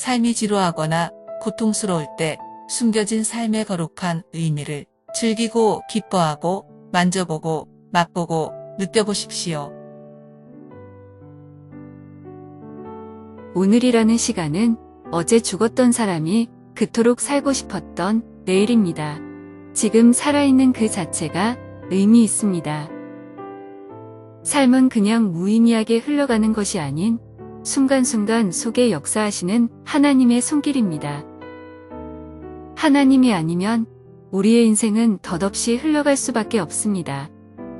삶이 지루하거나 고통스러울 때 숨겨진 삶의 거룩한 의미를 즐기고 기뻐하고 만져보고 맛보고 느껴보십시오. 오늘이라는 시간은 어제 죽었던 사람이 그토록 살고 싶었던 내일입니다. 지금 살아있는 그 자체가 의미 있습니다. 삶은 그냥 무의미하게 흘러가는 것이 아닌 순간순간 속에 역사하시는 하나님의 손길입니다. 하나님이 아니면 우리의 인생은 덧없이 흘러갈 수밖에 없습니다.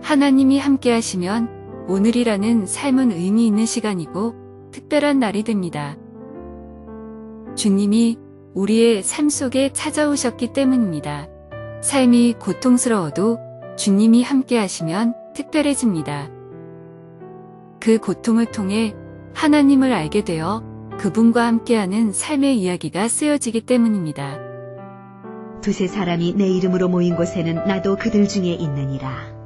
하나님이 함께 하시면 오늘이라는 삶은 의미 있는 시간이고 특별한 날이 됩니다. 주님이 우리의 삶 속에 찾아오셨기 때문입니다. 삶이 고통스러워도 주님이 함께 하시면 특별해집니다. 그 고통을 통해 하나님을 알게 되어 그분과 함께하는 삶의 이야기가 쓰여지기 때문입니다. 두세 사람이 내 이름으로 모인 곳에는 나도 그들 중에 있느니라.